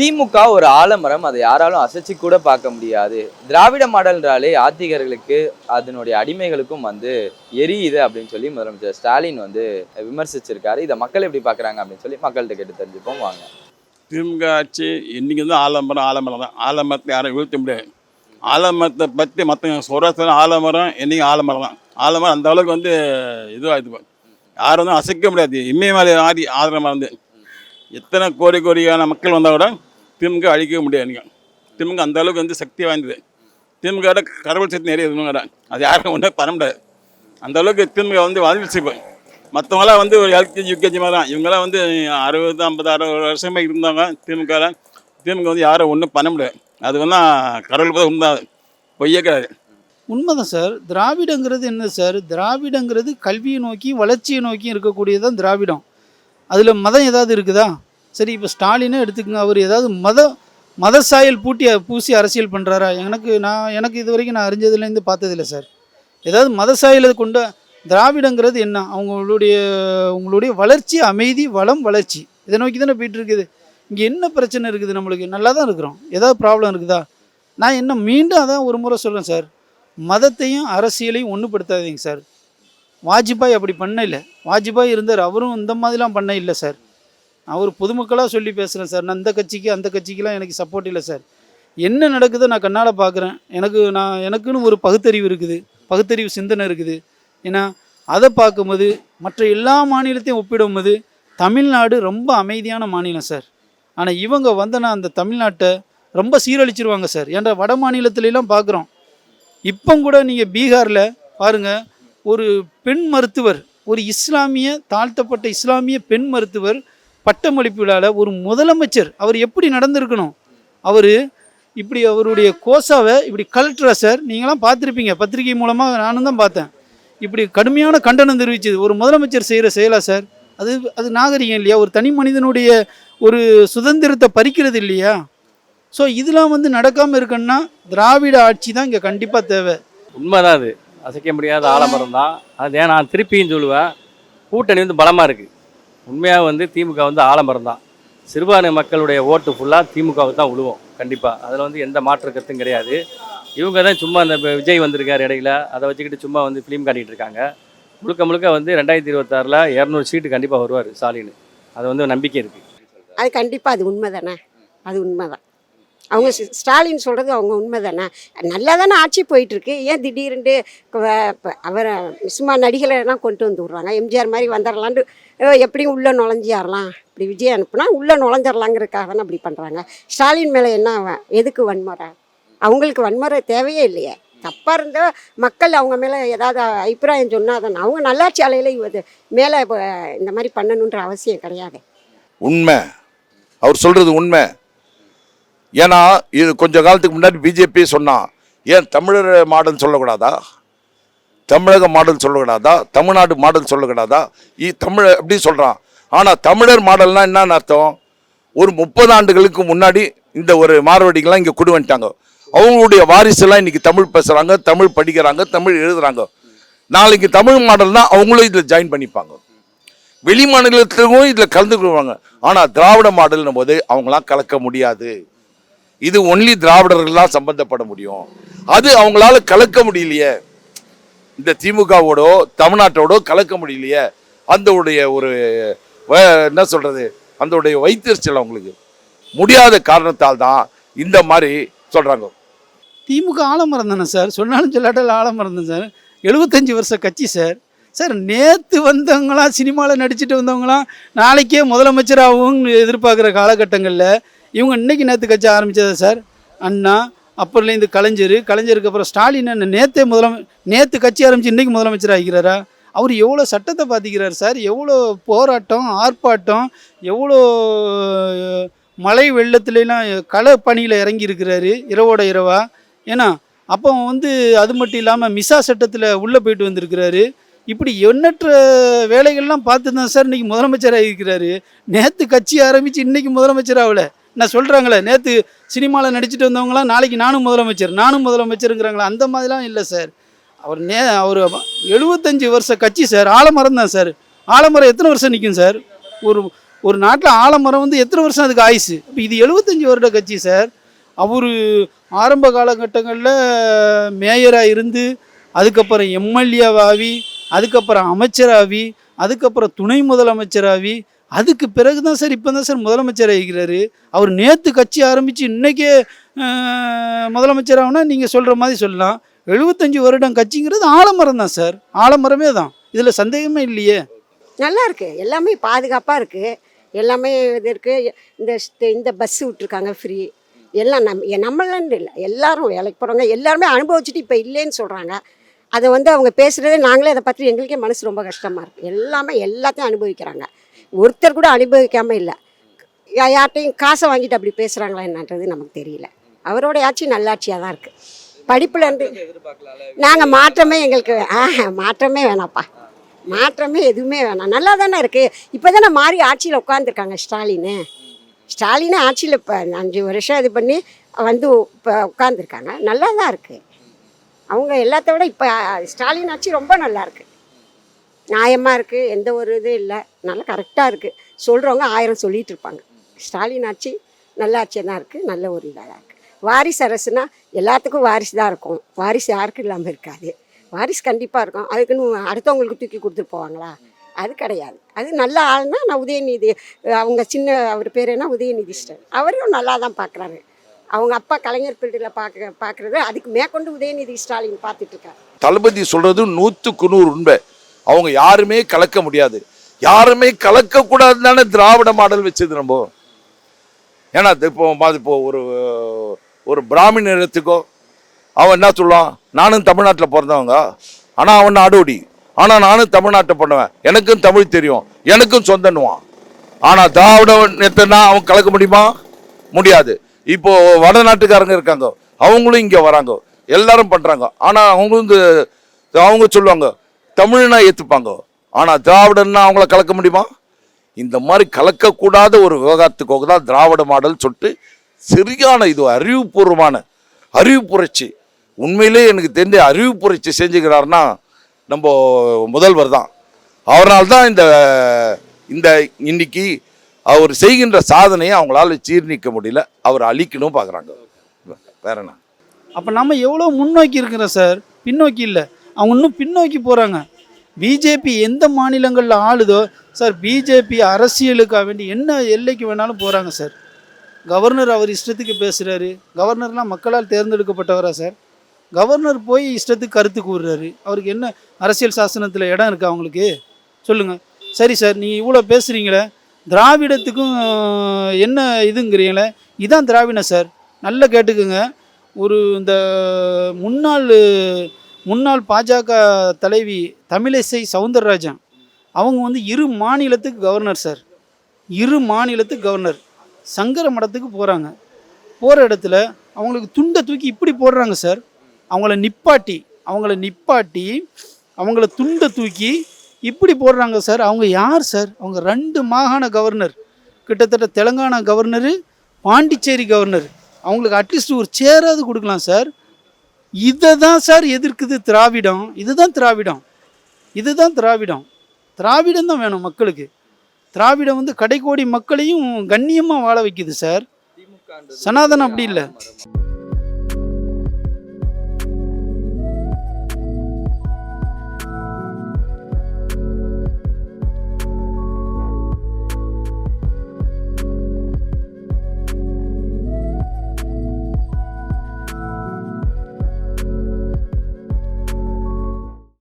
திமுக ஒரு ஆலமரம் அதை யாராலும் அசைச்சு கூட பார்க்க முடியாது. திராவிட மாடல்ன்றாலே ஆத்திகர்களுக்கு அதனுடைய அடிமைகளுக்கும் வந்து எரியுது அப்படின்னு சொல்லி முதலமைச்சர் ஸ்டாலின் வந்து விமர்சிச்சிருக்காரு. இதை மக்கள் எப்படி பார்க்குறாங்க அப்படின்னு சொல்லி மக்கள்கிட்ட கேட்டு தெரிஞ்சுப்போம். வாங்க. திமுக ஆட்சி இன்றைக்கி வந்து ஆலமரம் ஆலமரம் தான். ஆலமரத்தை யாரும் வீழ்த்த முடியாது. ஆலமரத்தை பற்றி மற்ற சொல்கிற ஆலமரம் என்றைக்கு ஆலமரம் தான். ஆலமரம் அந்த அளவுக்கு வந்து இதுவாக யாரும் வந்து அசைக்க முடியாது. இமயமலை ஆடி ஆலமரம் வந்து. எத்தனை கோடி கோடியான மக்கள் வந்தால் கூட திமுக அழிக்க முடியாது நீங்கள் திமுக அந்த அளவுக்கு வந்து சக்தி வாய்ந்தது. திமுக கடவுள் சக்தி நிறைய இதுவும் அது யாரும் ஒன்றும் பண்ண முடியாது. அந்த அளவுக்கு திமுக வந்து வாழ்ந்துச்சு போய் மற்றவங்களாம் வந்து ஒரு எல்கேஜி யூகேஜி மாதிரி தான் இவங்கெல்லாம் வந்து அறுபது ஐம்பது அறுபது வருஷமாக இருந்தாங்க திமுக திமுக வந்து யாரும் ஒன்றும் பண்ண முடியாது. அது வந்து கடவுள் பார்த்து உண்மை பொய்யே கிடையாது. உண்மைதான் சார். திராவிடங்கிறது என்ன சார்? திராவிடங்கிறது கல்வியை நோக்கி வளர்ச்சியை நோக்கி இருக்கக்கூடியது தான் திராவிடம். அதில் மதம் ஏதாவது இருக்குதா? சரி இப்போ ஸ்டாலினே எடுத்துக்கங்க. அவர் ஏதாவது மத மத சாயல் பூட்டி பூசி அரசியல் பண்ணுறாரா எனக்கு நான் எனக்கு இது வரைக்கும் நான் அறிஞ்சதுலேருந்து பார்த்ததில்ல சார். ஏதாவது மத சாயலை கொண்ட திராவிடங்கிறது என்ன? அவங்களுடைய உங்களுடைய வளர்ச்சி அமைதி வளம் வளர்ச்சி. இதை நோக்கி தானே போயிட்டு இருக்குது இங்கே என்ன பிரச்சனை இருக்குது நம்மளுக்கு? நல்லா தான் இருக்கிறோம். ஏதாவது ப்ராப்ளம் இருக்குதா? நான் என்ன மீண்டும் அதான் ஒரு முறை சொல்கிறேன் சார். மதத்தையும் அரசியலையும் ஒன்றுபடுத்தாதீங்க சார். வாஜ்பாய் அப்படி பண்ண இல்லை வாஜ்பாய் இருந்தார். அவரும் இந்த மாதிரிலாம் பண்ண இல்லை சார். அவர் பொதுமக்களாக சொல்லி பேசுகிறேன் சார். நான் இந்த கட்சிக்கு அந்த கட்சிக்கெலாம் எனக்கு சப்போர்ட் இல்லை சார். என்ன நடக்குதோ நான் கண்ணால் பார்க்குறேன். எனக்கு நான் எனக்குன்னு ஒரு பகுத்தறிவு இருக்குது. பகுத்தறிவு சிந்தனை இருக்குது. ஏன்னா அதை பார்க்கும்போது மற்ற எல்லா மாநிலத்தையும் ஒப்பிடும்போது தமிழ்நாடு ரொம்ப அமைதியான மாநிலம் சார். ஆனால் இவங்க வந்தனா அந்த தமிழ்நாட்டை ரொம்ப சீரழிச்சிருவாங்க சார். ஏன்டா வட மாநிலத்திலலாம் பார்க்குறோம். இப்போ கூட நீங்கள் பீகாரில் பாருங்கள் ஒரு பெண் மருத்துவர் ஒரு இஸ்லாமிய தாழ்த்தப்பட்ட இஸ்லாமிய பெண் மருத்துவர் பட்டமளிப்பு விழாவில் ஒரு முதலமைச்சர் அவர் எப்படி நடந்திருக்கணும்? அவர் இப்படி அவருடைய கோசாவை இப்படி கலெக்டரா சார். நீங்களாம் பார்த்துருப்பீங்க. பத்திரிகை மூலமாக நானும் தான் பார்த்தேன். இப்படி கடுமையான கண்டனம் தெரிவிச்சது. ஒரு முதலமைச்சர் செய்கிற செயலா சார்? அது அது நாகரிகம் இல்லையா? ஒரு தனி மனிதனுடைய ஒரு சுதந்திரத்தை பறிக்கிறது இல்லையா? ஸோ இதெல்லாம் வந்து நடக்காமல் இருக்குன்னா திராவிட ஆட்சி தான் இங்கே கண்டிப்பாக தேவை. உண்மைதான் அது. அசைக்க முடியாத ஆலமரம் தான். அது ஏன் நான் திருப்பியும் சொல்லுவேன்? கூட்டணி வந்து பலமாக இருக்குது உண்மையாக வந்து திமுக வந்து ஆலமரம் தான். சிறுபான்மை மக்களுடைய ஓட்டு ஃபுல்லாக திமுகவுக்கு தான் விழுவோம் கண்டிப்பாக அதில் வந்து எந்த மாற்று கருத்தும் கிடையாது. இவங்க தான் சும்மா அந்த விஜய் வந்திருக்கார் இடையில அதை வச்சுக்கிட்டு சும்மா வந்து ஃபிலிம் காட்டிகிட்டு இருக்காங்க. முழுக்க முழுக்க வந்து ரெண்டாயிரத்தி இருபத்தாறில் இரநூறு சீட்டு கண்டிப்பாக வருவார் ஸ்டாலின். அது வந்து நம்பிக்கை இருக்குது அது கண்டிப்பாக அது உண்மை தானே அது உண்மை தான் அவங்க ஸ்டாலின் சொல்கிறது அவங்க உண்மை தானே நல்லா தானே ஆட்சி போயிட்டுருக்கு. ஏன் திடீர்னு அவரை சும்மா நடிகளை கொண்டு வந்து விட்றாங்க? எம்ஜிஆர் மாதிரி வந்துடலான்ட்டு எப்படியும் உள்ளே நுழைஞ்சிடலாம் இப்படி விஜய் அனுப்புனா உள்ளே நுழைஞ்சிடலாங்கிறதுக்காக தானே அப்படி பண்ணுறாங்க ஸ்டாலின் மேலே என்ன எதுக்கு வன்முறை? அவங்களுக்கு வன்முறை தேவையே இல்லையே. தப்பாக இருந்தால் மக்கள் அவங்க மேலே ஏதாவது அபிப்பிராயம் சொன்னால் தானே. அவங்க நல்லாட்சி அலையில் இது மேலே இப்போ இந்த மாதிரி பண்ணணுன்ற அவசியம் கிடையாது. உண்மை. அவர் சொல்கிறது உண்மை. ஏன்னா இது கொஞ்ச காலத்துக்கு முன்னாடி பிஜேபி சொன்னான் ஏன் தமிழர் மாடல் சொல்லக்கூடாதா? தமிழக மாடல் சொல்லக்கூடாதா? தமிழ்நாடு மாடல் சொல்லக்கூடாதா? இ தமிழ் அப்படி சொல்கிறான் ஆனால் தமிழர் மாடல்னால் என்னன்னு அர்த்தம்? ஒரு முப்பது ஆண்டுகளுக்கு முன்னாடி இந்த ஒரு மார்வடிகள்லாம் இங்கே கொண்டு வந்துட்டாங்க. அவங்களுடைய வாரிசுலாம் இன்னைக்கு தமிழ் பேசுகிறாங்க தமிழ் படிக்கிறாங்க தமிழ் எழுதுகிறாங்க நாளைக்கு தமிழ் மாடல்னா அவங்களும் இதில் ஜாயின் பண்ணிப்பாங்க. வெளி மாநிலத்திலும் இதில் கலந்துக்குவாங்க. ஆனால் திராவிட மாடல்னும் போது அவங்களாம் கலக்க முடியாது. இது ஒன்லி திராவிடர்கள்லாம் சம்பந்தப்பட முடியும். அது அவங்களால கலக்க முடியலையே. இந்த திமுகவோடோ தமிழ்நாட்டோடோ கலக்க முடியலையே. அந்த உடைய ஒரு என்ன சொல்றது? அந்த உடைய வைத்தறிச்சல் அவங்களுக்கு. முடியாத காரணத்தால் தான் இந்த மாதிரி சொல்றாங்க. திமுக ஆலமரம் தானே சார்? சொன்னாலும் சொல்லாட்டாலும் ஆலமரம் தான் சார். எழுபத்தஞ்சி வருஷ கட்சி சார். சார் நேற்று வந்தவங்களாம் சினிமாவில் நடிச்சுட்டு வந்தவங்களாம் நாளைக்கே முதலமைச்சராகவும் எதிர்பார்க்குற காலகட்டங்களில் இவங்க இன்றைக்கி நேற்று கட்சி ஆரம்பித்ததா சார்? அண்ணா அப்புறம்லேருந்து கலைஞர் கலைஞருக்கு அப்புறம் ஸ்டாலின் அண்ணன் நேற்றே முதலமை நேற்று கட்சி ஆரம்பித்து இன்றைக்கி முதலமைச்சர் ஆகிறாரா அவர் எவ்வளோ சட்டத்தை பார்த்திக்கிறார் சார்? எவ்வளோ போராட்டம் ஆர்ப்பாட்டம் எவ்வளோ மழை வெள்ளத்துலலாம் களை பணியில் இறங்கி இருக்கிறாரு இரவோட இரவா? ஏன்னா அப்போ வந்து அது மட்டும் இல்லாமல் மிசா சட்டத்தில் உள்ளே போயிட்டு வந்திருக்கிறாரு. இப்படி எண்ணற்ற வேலைகள்லாம் பார்த்து தான் சார் இன்னைக்கு முதலமைச்சராக இருக்கிறாரு நேற்று கட்சி ஆரம்பித்து இன்னைக்கு முதலமைச்சர் ஆகல. நான் சொல்கிறாங்களே நேற்று சினிமாவில் நடிச்சுட்டு வந்தவங்களாம் நாளைக்கு நானும் முதலமைச்சர் நானும் முதலமைச்சருங்கிறாங்களா அந்த மாதிரிலாம் இல்லை சார். அவர் நே அவர் எழுபத்தஞ்சி வருஷ கட்சி சார். ஆலமரம் தான் சார். ஆலமரம் எத்தனை வருஷம் நிற்கும் சார்? ஒரு ஒரு நாட்டில் ஆலமரம் வந்து எத்தனை வருஷம் அதுக்கு ஆயுசு? இப்போ இது எழுபத்தஞ்சி வருட கட்சி சார். அவர் ஆரம்ப காலகட்டங்களில் மேயராக இருந்து அதுக்கப்புறம் எம்எல்ஏவாகி அதுக்கப்புறம் அமைச்சராகி அதுக்கப்புறம் துணை முதலமைச்சராகி அதுக்கு பிறகு தான் சார் இப்போ தான் சார் முதலமைச்சர் ஆகிக்கிறாரு. அவர் நேற்று கட்சி ஆரம்பித்து இன்றைக்கே முதலமைச்சர் ஆகுனா நீங்கள் சொல்கிற மாதிரி சொல்லலாம். எழுபத்தஞ்சி வருடம் கட்சிங்கிறது ஆலமரம் தான் சார். ஆலமரமே தான். இதில் சந்தேகமே இல்லையே. நல்லா இருக்கு. எல்லாமே பாதுகாப்பாக இருக்குது எல்லாமே இது இருக்குது இந்த இந்த பஸ்ஸு விட்டுருக்காங்க ஃப்ரீ எல்லாம் நம் நம்மளான்னு இல்லை. எல்லாரும் வேலைக்கு போகிறவங்க எல்லாருமே அனுபவிச்சுட்டு இப்போ இல்லைன்னு சொல்கிறாங்க அதை வந்து அவங்க பேசுகிறதே நாங்களே அதை பற்றி எங்களுக்கே மனசு ரொம்ப கஷ்டமாக இருக்குது எல்லாமே எல்லாத்தையும் அனுபவிக்கிறாங்க. ஒருத்தர் கூட அனுபவிக்காமல் இல்லை. யா- யார்கிட்டையும் காசை வாங்கிட்டு அப்படி பேசுகிறாங்களா என்னன்றது நமக்கு தெரியல. அவரோட ஆட்சி நல்லாட்சியாக தான் இருக்குது படிப்பில் இருந்து நாங்கள் மாற்றமே எங்களுக்கு ஆ மாற்றமே வேணாப்பா மாற்றமே எதுவுமே வேணாம். நல்லா தானே இருக்குது இப்போ தானே மாறி ஆட்சியில் உட்காந்துருக்காங்க ஸ்டாலின். ஸ்டாலின் ஆட்சியில் இப்போ அஞ்சு வருஷம் இது பண்ணி வந்து இப்போ உட்காந்துருக்காங்க நல்லா தான் இருக்குது அவங்க எல்லாத்த விட இப்போ ஸ்டாலின் ஆட்சி ரொம்ப நல்லா இருக்குது நியாயமாக இருக்குது எந்த ஒரு இதுவும் இல்லை. நல்லா கரெக்டாக இருக்குது சொல்கிறவங்க ஆயிரம் சொல்லிகிட்டு இருப்பாங்க. ஸ்டாலின் ஆட்சி நல்ல ஆட்சியாக தான் இருக்குது நல்ல ஒரு இதாக தான் இருக்குது வாரிசு அரசுனா எல்லாத்துக்கும் வாரிசு தான் இருக்கும். வாரிசு யாருக்கும் இல்லாமல் இருக்காது. வாரிசு கண்டிப்பாக இருக்கும். அதுக்குன்னு அடுத்தவங்களுக்கு தூக்கி கொடுத்துட்டு போவாங்களா? அது கிடையாது. அது நல்ல ஆள்னா நான் உதயநிதி அவங்க சின்ன அவர் பேர் என்ன? உதயநிதி ஸ்டாலின். அவரும் நல்லா தான் பார்க்குறாரு அவங்க அப்பா கலைஞர் பீரியடில் பார்க்க பார்க்குறது அதுக்கு மேற்கொண்டு உதயநிதி ஸ்டாலின் பார்த்துட்ருக்காரு தளபதி சொல்கிறது நூற்றுக்கு நூறு உண்மை. அவங்க யாருமே கலக்க முடியாது. யாருமே கலக்கக்கூடாது தானே திராவிட மாடல் வச்சது நம்ம. ஏன்னா இப்போ இப்போ ஒரு ஒரு பிராமின் இடத்துக்கோ அவன் என்ன சொல்லுவான்? நானும் தமிழ்நாட்டில் பிறந்தவங்க. ஆனால் அவன் நாடோடி ஆனால் நானும் தமிழ்நாட்டை பண்ணுவேன் எனக்கும் தமிழ் தெரியும். எனக்கும் சொந்தன்னுவான். ஆனால் திராவிட நேத்தனா அவன் கலக்க முடியுமா? முடியாது. இப்போ வடநாட்டுக்காரங்க இருக்காங்க. அவங்களும் இங்கே வராங்க. எல்லாரும் பண்ணுறாங்க ஆனால் அவங்களும் இங்கே அவங்க சொல்லுவாங்க தமிழ்னா ஏற்றுப்பாங்க ஆனால் திராவிடன்னா அவங்கள கலக்க முடியுமா? இந்த மாதிரி கலக்கக்கூடாத ஒரு விவகாரத்துக்காக தான் திராவிட மாடல் சொல்லிட்டு சரியான இது அறிவுபூர்வமான அறிவு புரட்சி உண்மையிலே எனக்கு தெரிஞ்ச அறிவு புரட்சி செஞ்சுக்கிறாருன்னா நம்ம முதல்வர் தான். அவரால் தான் இந்த இந்த இன்னைக்கு அவர் செய்கின்ற சாதனையை அவங்களால ஜீர்ணிக்க முடியல. அவர் அழிக்கணும் பார்க்குறாங்க. வேற என்ன? அப்போ நம்ம எவ்வளோ முன்னோக்கி இருக்கிறோம் சார்? பின்னோக்கி இல்லை. அவங்க இன்னும் பின்னோக்கி போகிறாங்க பிஜேபி எந்த மாநிலங்களில் ஆளுதோ சார் பிஜேபி அரசியலுக்காக வேண்டி என்ன எல்லைக்கு வேணாலும் போகிறாங்க சார். கவர்னர் அவர் இஷ்டத்துக்கு பேசுகிறாரு கவர்னர்லாம் மக்களால் தேர்ந்தெடுக்கப்பட்டவரா சார்? கவர்னர் போய் இஷ்டத்துக்கு கருத்து கூறுறாரு. அவருக்கு என்ன அரசியல் சாசனத்தில் இடம் இருக்கா அவங்களுக்கு? சொல்லுங்கள் சரி சார் நீங்கள் இவ்வளோ பேசுகிறீங்களே திராவிடத்துக்கும் என்ன இதுங்கிறீங்களே? இதான் திராவிடம் சார். நல்லா கேட்டுக்குங்க. ஒரு இந்த முன்னாள் முன்னாள் பாஜக தலைவி தமிழிசை சவுந்தரராஜன். அவங்க வந்து இரு மாநிலத்துக்கு கவர்னர் சார். இரு மாநிலத்துக்கு கவர்னர் சங்கர மடத்துக்கு போகிறாங்க போகிற இடத்துல அவங்களுக்கு துண்டை தூக்கி இப்படி போடுறாங்க சார். அவங்கள நிப்பாட்டி அவங்கள நிப்பாட்டி அவங்கள துண்டை தூக்கி இப்படி போடுறாங்க சார். அவங்க யார் சார்? அவங்க ரெண்டு மாகாண கவர்னர். கிட்டத்தட்ட தெலுங்கானா கவர்னரு பாண்டிச்சேரி கவர்னர். அவங்களுக்கு அட்லீஸ்ட் ஒரு சேராவது கொடுக்கலாம் சார். இதை தான் சார் எதிர்க்குது திராவிடம். இதுதான் திராவிடம். இதுதான் திராவிடம். திராவிடம் தான் வேணும் மக்களுக்கு. திராவிடம் வந்து கடைக்கோடி மக்களையும் கண்ணியமாக வாழ வைக்குது சார். சனாதனம் அப்படி இல்லை.